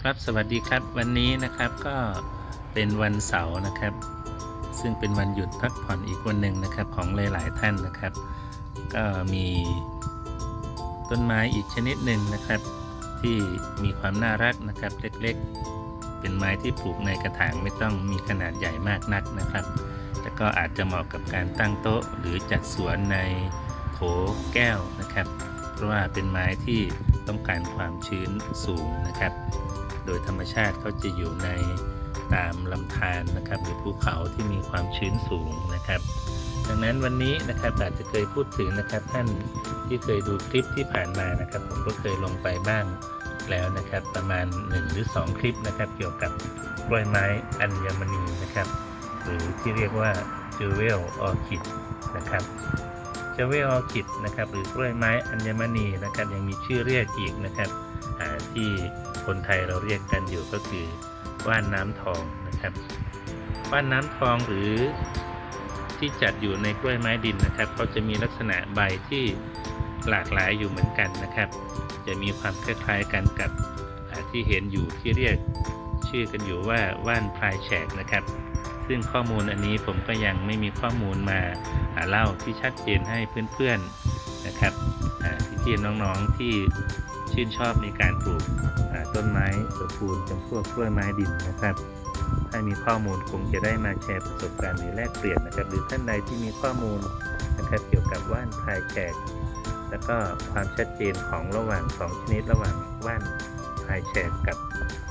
ครับสวัสดีครับวันนี้นะครับก็เป็นวันเสาร์นะครับ ซึ่งเป็นวันหยุดพักผ่อนอีกวันหนึ่งนะครับของหลายๆท่านนะครับ ก็มีต้นไม้อีกชนิดหนึ่งนะครับ ที่มีความน่ารักนะครับ เล็กๆ เป็นไม้ที่ปลูกในกระถางไม่ต้องมีขนาดใหญ่มากนักนะครับแล้วก็อาจจะเหมาะกับการตั้งโต๊ะ หรือจัดสวนในโถแก้วนะครับ เพราะว่าเป็นไม้ที่ต้องการความชื้นสูงนะครับ โดยธรรมชาติเขาจะอยู่ในตามลำธารนะครับ หรือภูเขาที่มีความชื้นสูงนะครับ ดังนั้นวันนี้นะครับอาจจะเคยพูดถึงนะครับ ท่านที่เคยดูคลิปที่ผ่านมานะครับ ผมก็เคยลงไปบ้างแล้วนะครับ ประมาณ 1 หรือ 2 คลิปนะครับ เกี่ยวกับกล้วยไม้อัญมณีนะครับ หรือที่เรียกว่า jewel orchid นะครับ jewel orchid นะครับหรือกล้วยไม้อัญมณีนะครับยังมีชื่อเรียกอีกนะครับที่ คนไทยเราเรียกกันอยู่ก็คือว่านน้ำทองนะครับ ว่านน้ำทองหรือที่จัดอยู่ในกล้วยไม้ดินนะครับเขาจะมีลักษณะใบที่หลากหลายอยู่เหมือนกันนะครับ จะมีความคล้ายๆกันกับที่เห็นอยู่ที่เรียกชื่อกันอยู่ว่าว่านพลายแฉกนะครับ ซึ่งข้อมูลอันนี้ผมก็ยังไม่มีข้อมูลมาเล่าที่ชัดเจนให้เพื่อนๆนะครับอ่าพี่น้องๆที่ ชื่นชอบในการปลูกต้นไม้ตระกูลจำพวกกล้วยไม้ดินนะครับ ถ้ามีข้อมูลคงจะได้มาแชร์ประสบการณ์หรือแลกเปลี่ยนนะครับ หรือท่านใดที่มีข้อมูลนะครับเกี่ยวกับว่านพายแขก แล้วก็ความชัดเจนของระหว่างสองชนิดระหว่างว่านพายแฉกกับ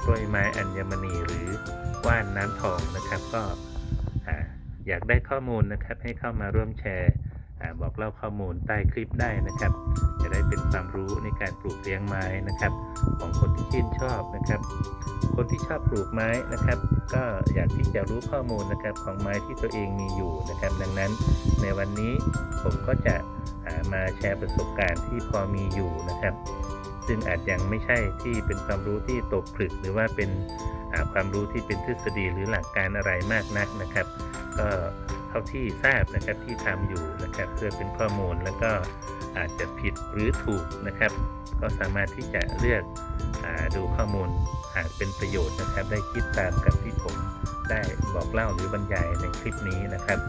กล้วยไม้อัญมณีหรือว่านน้ำทองนะครับ ก็อยากได้ข้อมูลนะครับให้เข้ามาร่วมแชร์ บอกเล่าข้อมูลใต้คลิปได้นะครับ จะได้เป็นความรู้ในการปลูกเลี้ยงไม้นะครับ ของคนที่ชื่นชอบนะครับ คนที่ชอบปลูกไม้นะครับ ก็อยากที่จะรู้ข้อมูลนะครับของไม้ที่ตัวเองมีอยู่นะครับ ดังนั้นในวันนี้ผมก็จะามาแชร์ประสบการณ์ที่พอมีอยู่นะครับ ซึ่งอาจยังไม่ใช่ที่เป็นความรู้ที่ตกผลึกหรือว่าเป็นความรู้ที่เป็นทฤษฎีหรือหลักการอะไรมากนักนะครับ ก็เท่าที่ทราบนะครับที่ทำอยู่นะครับเพื่อเป็นข้อมูลแล้วก็อาจจะผิดหรือถูกนะครับ ก็สามารถที่จะเลือกอดูข้อมูลหากเป็นประโยชน์นะครับ ได้คิดตามกับที่ผมได้บอกเล่าหรือบรรยายในคลิปนี้นะครับ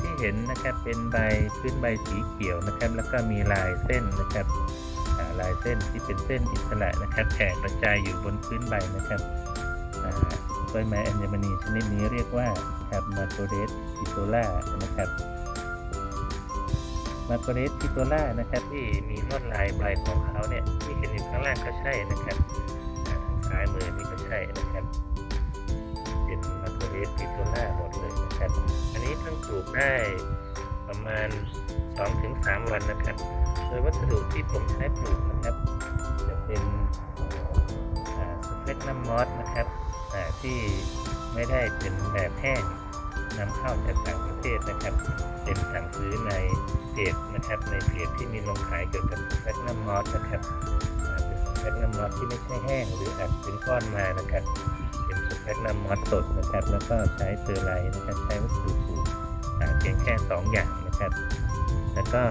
ที่เห็นนะครับเป็นใบพื้นใบสีเขียวนะครับ แล้วก็มีลายเส้นนะครับลายเส้นที่เป็นเส้นอิสระนะครับแผ่กระจายอยู่บนพื้นใบนะครับ อ่ากล้วยไม้อัญมณีชนิดนี้เรียกว่าครับมาโตเดสพิโตล่านะครับมาโกเรสพิโตล่านะครับที่มีลวดลายใบของเขาเนี่ยที่เห็นอยู่ข้างล่างก็ใช่นะครับทางซ้ายมือนี่ก็ใช่นะครับเป็นมาโกเรสพิโตล่าหมดเลยนะครับ อันนี้เพิ่งปลูกได้ประมาณ 2-3 วันนะครับ โดยวัสดุที่ผมใช้ปลูกนะครับ จะเป็นสเปกน้ำมอสนะครับ ที่ไม่ได้เป็นแบบแห้งนำเข้าจากต่างประเทศนะครับเป็นสั่งซื้อในเพจนะครับ ในเพจที่มีลงขายเกี่ยวกับสเปกน้ำมอสนะครับอ่าเป็นสเปกน้ำมอสที่ไม่ใช่แห้ง หรืออัดเป็นก้อนมานะครับเป็นสเปกน้ำมอสสดนะครับ แล้วก็ใช้เตอร์ไลท์นะครับใช้วัสดุปลูกอ่าเพียงแค่สองอย่างนะครับ แล้วก็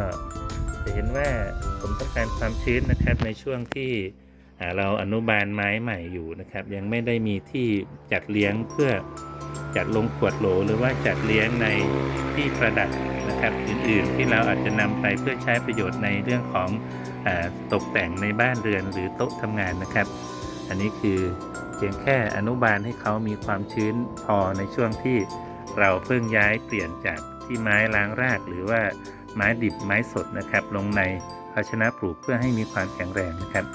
จะเห็นว่าผมต้องการความชื้นนะครับในช่วงที่ เราอนุบาลไม้ใหม่อยู่นะครับ ยังไม่ได้มีที่จัดเลี้ยงเพื่อจัดลงขวดโหลหรือว่าจัดเลี้ยงในที่ประดับนะครับอื่นๆ ที่เราอาจจะนำไปเพื่อใช้ประโยชน์ในเรื่องของอตกแต่งในบ้านเรือนหรือโต๊ะทำงานนะครับ อันนี้คือเพียงแค่อนุบาลให้เขามีความชื้นพอในช่วงที่เราเพิ่งย้ายเปลี่ยนจากที่ไม้ล้างราก หรือว่าไม้ดิบไม้สดนะครับ ลงในภาชนะปลูกเพื่อให้มีความแข็งแรงนะครับ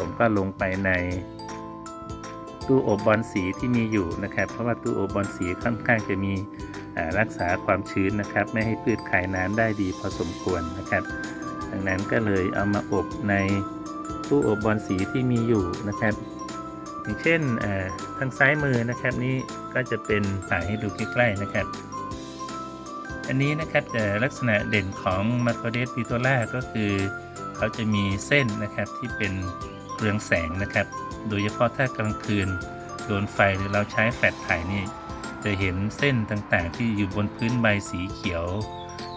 ผมก็ลงไปในตู้อบบอลสีที่มีอยู่นะครับ เพราะว่าตู้อบบอลสีค่อนข้างจะมีรักษาความชื้นนะครับ ไม่ให้พืชคายน้ำได้ดีพอสมควรนะครับ ดังนั้นก็เลยเอามาอบในตู้อบบอลสีที่มีอยู่นะครับ อย่างเช่นทางซ้ายมือนะครับนี่ก็จะเป็นถ่ายให้ดูใกล้ๆนะครับ อันนี้นะครับจะลักษณะเด่นของมาโคเดสพิโตล่าก็คือ เขาจะมีเส้นนะครับที่เป็น เรืองแสงนะครับ โดยเฉพาะถ้ากลางคืนโดนไฟหรือเราใช้แฟลชถ่ายนี่ จะเห็นเส้นต่างๆ ที่อยู่บนพื้นใบสีเขียว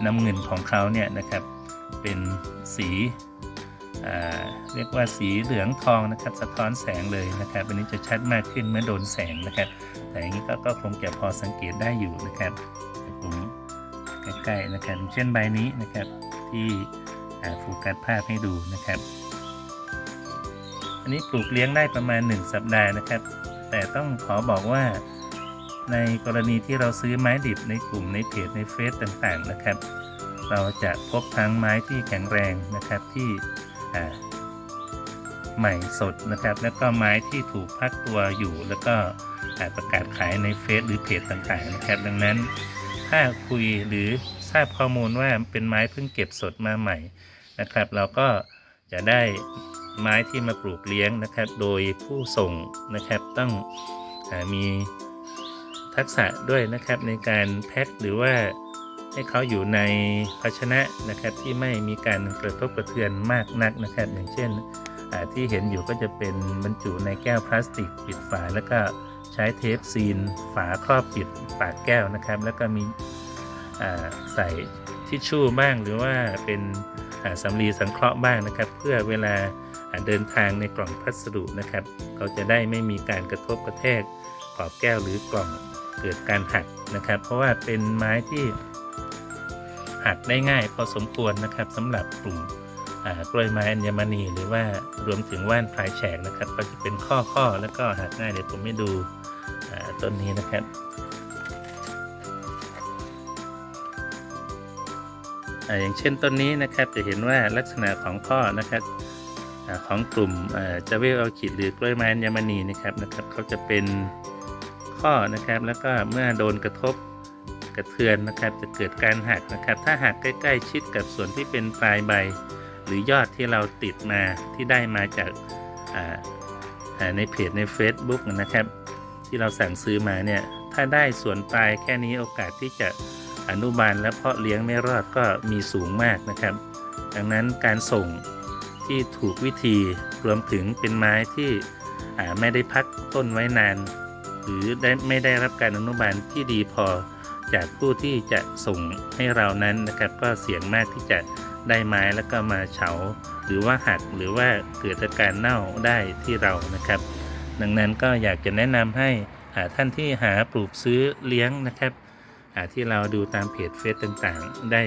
น้ำเงินของเขาเนี่ยนะครับ เป็นสีเรียกว่าสีเหลืองทองนะครับสะท้อนแสงเลยนะครับอันนี้จะชัดมากขึ้นเมื่อโดนแสงนะครับ แต่อย่างนี้ก็ก็คงจะพอสังเกตได้อยู่นะครับผมใกล้ๆนะครับเช่นใบนี้นะครับที่โฟกัสภาพให้ดูนะครับ อันนี้ปลูกเลี้ยงได้ประมาณ 1 สัปดาห์นะครับ แต่ต้องขอบอกว่า ในกรณีที่เราซื้อไม้ดิบในกลุ่มในเพจในเฟซต่างๆนะครับ เราจะพบทั้งไม้ที่แข็งแรงนะครับที่ใหม่สดนะครับ แล้วก็ไม้ที่ถูกพักตัวอยู่ แล้วก็ประกาศขายในเฟซหรือเพจต่างๆนะครับ ดังนั้นถ้าคุยหรือทราบข้อมูลว่าเป็นไม้เพิ่งเก็บสดมาใหม่นะครับ เราก็จะได้ ไม้ที่มาปลูกเลี้ยงนะครับ โดยผู้ส่งนะครับต้องอมีทักษะด้วยนะครับในการแพ็คหรือว่าให้เขาอยู่ในภาชนะนะครับที่ไม่มีการกระทบกระเทือนมากนักนะครับ อย่างเช่นที่เห็นอยู่ก็จะเป็นบรรจุในแก้วพลาสติกปิดฝา แล้วก็ใช้เทปซีน ฝาครอบปิดปากแก้วนะครับ แล้วก็มีใส่ทิชชู่บ้างหรือว่าเป็นสำลีสังเคราะห์บ้างนะครับ เพื่อเวลา เดินทางในกล่องพัสดุนะครับ เขาจะได้ไม่มีการกระทบกระแทกขอบแก้วหรือกล่องเกิดการหักนะครับ เพราะว่าเป็นไม้ที่หักได้ง่ายพอสมควรนะครับสำหรับกลุ่มกล้วยไม้อัญมณี หรือว่ารวมถึงว่านพลายแฉกนะครับ ก็จะเป็นข้อข้อๆแล้วก็หักง่ายเดี๋ยวผมให้ดูต้นนี้นะครับอย่างเช่นต้นนี้นะครับจะเห็นว่าลักษณะของข้อนะครับ ของกลุ่มเจาเวลอัลคิดหรือกล้วยไม้อัญมณีนะครับนะครับเขาจะเป็นข้อนะครับแล้วก็เมื่อโดนกระทบกระเทือนนะครับจะเกิดการหักนะครับ ถ้าหักใกล้ ๆ ชิดกับส่วนที่เป็นปลายใบ หรือยอดที่เราติดมาที่ได้มาจากในเพจใน Facebook นะครับ ที่เราสั่งซื้อมาเนี่ยถ้าได้ส่วนปลายแค่นี้โอกาสที่จะอนุบาลและเพาะเลี้ยงไม่รอดก็มีสูงมากนะครับ ดังนั้นการส่ง ที่ถูกวิธีรวมถึงเป็นไม้ที่อ่าไม่ได้พักต้นไว้นาน หรือได้ไม่ได้รับการอนุบาลที่ดีพอจากผู้ที่จะส่งให้เรานั้นนะครับ ก็เสี่ยงมากที่จะได้ไม้แล้วก็มาเฉา หรือว่าหักหรือว่าเกิดอาการเน่าได้ที่เรานะครับ ดังนั้นก็อยากจะแนะนำให้ท่านที่หาปลูกซื้อเลี้ยงนะครับที่เราดูตามเพจเฟซต่างๆ ได้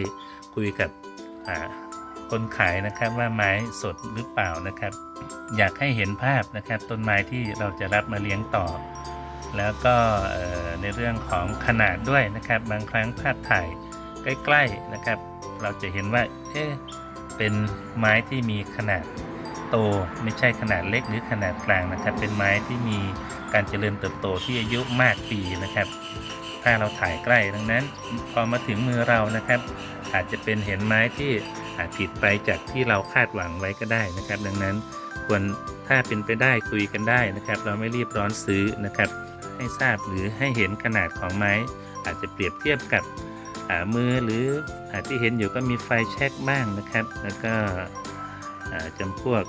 คุยกับ คนขายนะครับว่าไม้สดหรือเปล่านะครับ อยากให้เห็นภาพนะครับ ต้นไม้ที่เราจะรับมาเลี้ยงต่อ แล้วก็ในเรื่องของขนาดด้วยนะครับ บางครั้งภาพถ่ายใกล้ๆนะครับ เราจะเห็นว่าเอ๊ะเป็นไม้ที่มีขนาดโตไม่ใช่ขนาดเล็กหรือขนาดกลางนะครับ เป็นไม้ที่มีการเจริญเติบโตที่อายุมากปีนะครับ ถ้าเราถ่ายใกล้ดังนั้นพอมาถึงมือเรานะครับ อาจจะเป็นเห็นไม้ที่ อาจผิดไปจากที่เราคาดหวังไว้ก็ได้นะครับ ดังนั้นควรถ้าเป็นไปได้คุยกันได้นะครับ เราไม่รีบร้อนซื้อนะครับ ให้ทราบหรือให้เห็นขนาดของไม้ อาจจะเปรียบเทียบกับมือหรืออาที่เห็นอยู่ก็มีไฟแช็กบ้างนะครับ แล้วก็อ่าจำพวก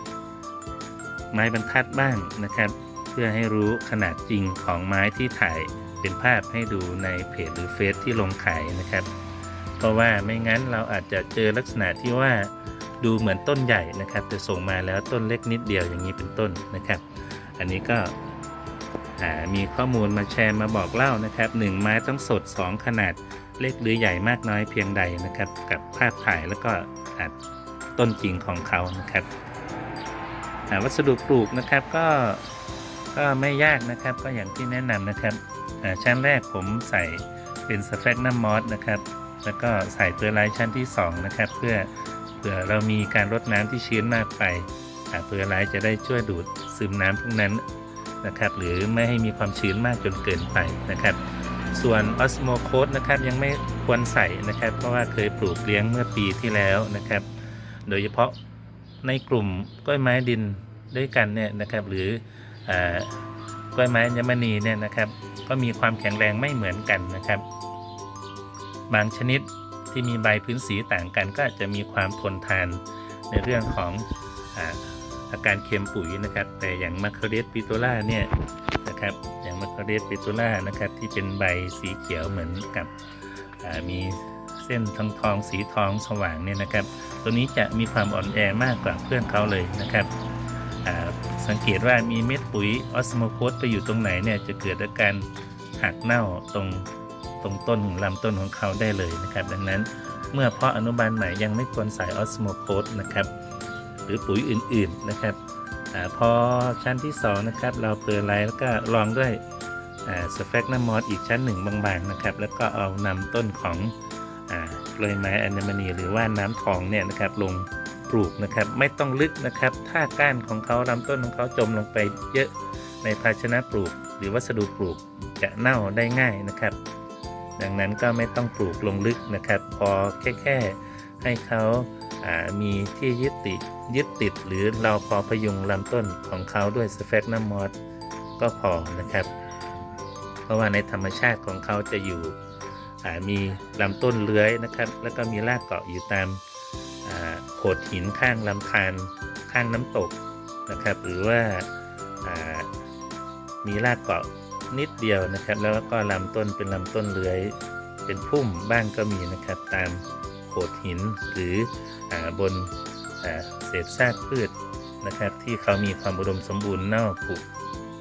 ไม้บรรทัดบ้างนะครับ เพื่อให้รู้ขนาดจริงของไม้ที่ถ่ายเป็นภาพให้ดูในเพจหรือเฟซที่ลงขายนะครับ เพราะว่าไม่งั้นเราอาจจะเจอลักษณะที่ว่าดูเหมือนต้นใหญ่นะครับ แต่ส่งมาแล้วต้นเล็กนิดเดียวอย่างนี้เป็นต้นนะครับ อันนี้ก็มีข้อมูลมาแชร์มาบอกเล่านะครับหนึ่งไม้ต้องสด 2 ขนาดเล็กหรือใหญ่มากน้อยเพียงใดนะครับ กับภาพถ่ายแล้วก็ต้นจริงของเขานะครับวัสดุปลูกนะครับก็ก็ไม่ยากนะครับ ก็อย่างที่แนะนำนะครับชั้นแรกผมใส่เป็นสแฟกนัมมอสนะครับ แล้วก็ใส่เปลือไลท์ชั้นที่ 2 นะครับ เพื่อเผื่อเรามีการรดน้ำที่ชื้นมากไปเปลือไลท์จะได้ช่วยดูดซึมน้ำพวกนั้นนะครับ หรือไม่ให้มีความชื้นมากจนเกินไปนะครับ ส่วนออสโมโคสนะครับยังไม่ควรใส่นะครับ เพราะว่าเคยปลูกเลี้ยงเมื่อปีที่แล้วนะครับ โดยเฉพาะในกลุ่มกล้วยไม้ดินด้วยกันเนี่ยนะครับ หรืออกล้วยไม้ยมณีเนี่ยนะครับ ก็มีความแข็งแรงไม่เหมือนกันนะครับ บางชนิดที่มีใบพื้นสีต่างกัน ก็อาจจะมีความทนทานในเรื่องของอาอาการเค็มปุ๋ยนะครับ แต่อย่างมัคคเรสปิโตล่าเนี่ยนะครับอย่างมัคคเรสปิโตล่านะครับที่เป็นใบสีเขียวเหมือนกับมีเส้นทองทองๆสีทองสว่างเนี่ยนะครับ ตัวนี้จะมีความอ่อนแอมากกว่าเพื่อนเขาเลยนะครับสังเกตว่ามีเม็ดปุ๋ยออสโมโคสไปอยู่ตรงไหนเนี่ยจะเกิดอาการหักเน่าตรง ตรงต้นลำต้นของเขาได้เลยนะครับ ดังนั้นเมื่อเพาะอนุบาลใหม่ยังไม่ควรใส่ออสโมโคสนะครับ หรือปุ๋ยอื่นๆนะครับอพอชั้นที่ 2 นะครับ เราเปลือไลแล้วก็รองด้วยสเฟกน้ำมอสอีกชั้นหนึ่งบางๆนะครับ แล้วก็เอานำต้นของกลอยไม้อัญมณีหรือว่าน้ำทองเนี่ยนะครับลงปลูกนะครับไม่ต้องลึกนะครับ ถ้าก้านของเขาลำต้นของเขาจมลงไปเยอะในภาชนะปลูก หรือวัสดุปลูกจะเน่าได้ง่ายนะครับ ดังนั้นก็ไม่ต้องปลูกลงลึกนะครับ พอแค่แค่ให้เขาามีที่ยึดติดยึดติดหรือเราพอพยุงลำต้นของเขาด้วยสเฟกน้ำมอสก็พอนะครับ เพราะว่าในธรรมชาติของเขาจะอยู่มีลำต้นเลื้อยนะครับ แล้วก็มีรากเกาะอยู่ตามาโขดหินข้างลำธารข้างน้ำตกนะครับ หรือว่าอ่ามีรากเกาะ นิดเดียวนะครับ แล้วก็ลำต้นเป็นลำต้นเลื้อย เป็นพุ่มบ้างก็มีนะครับ ตามโขดหินหรืออบนเศษซากพืชนะครับ ที่เขามีความอุดมสมบูรณ์เน่าผุ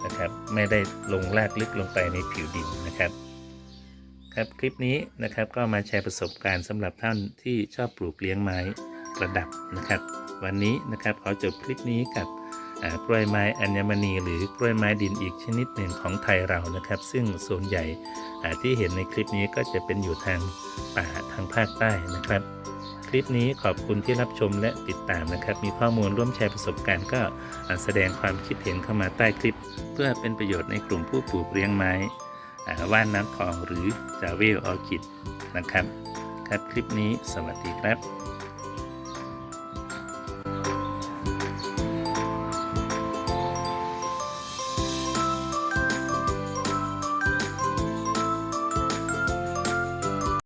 นะครับ ไม่ได้ลงรากลึกลงไปในผิวดินนะครับ ครับคลิปนี้นะครับก็มาแชร์ประสบการณ์สำหรับท่านที่ชอบปลูกเลี้ยงไม้ประดับนะครับ วันนี้นะครับขอจบคลิปนี้กับ กล้วยไม้อัญมณี หรือกล้วยไม้ดินอีกชนิดหนึ่งของไทยเรานะครับ ซึ่งส่วนใหญ่ที่เห็นในคลิปนี้ก็จะเป็นอยู่ทางป่าทางภาคใต้นะครับ คลิปนี้ขอบคุณที่รับชมและติดตามนะครับ มีข้อมูลร่วมแชร์ประสบการณ์ก็อ่าแสดงความคิดเห็นเข้ามาใต้คลิป เพื่อเป็นประโยชน์ในกลุ่มผู้ปลูกเลี้ยงไม้ว่านน้ำทองหรือจาเวลออร์คิดนะครับ ครับคลิปนี้สวัสดีครับ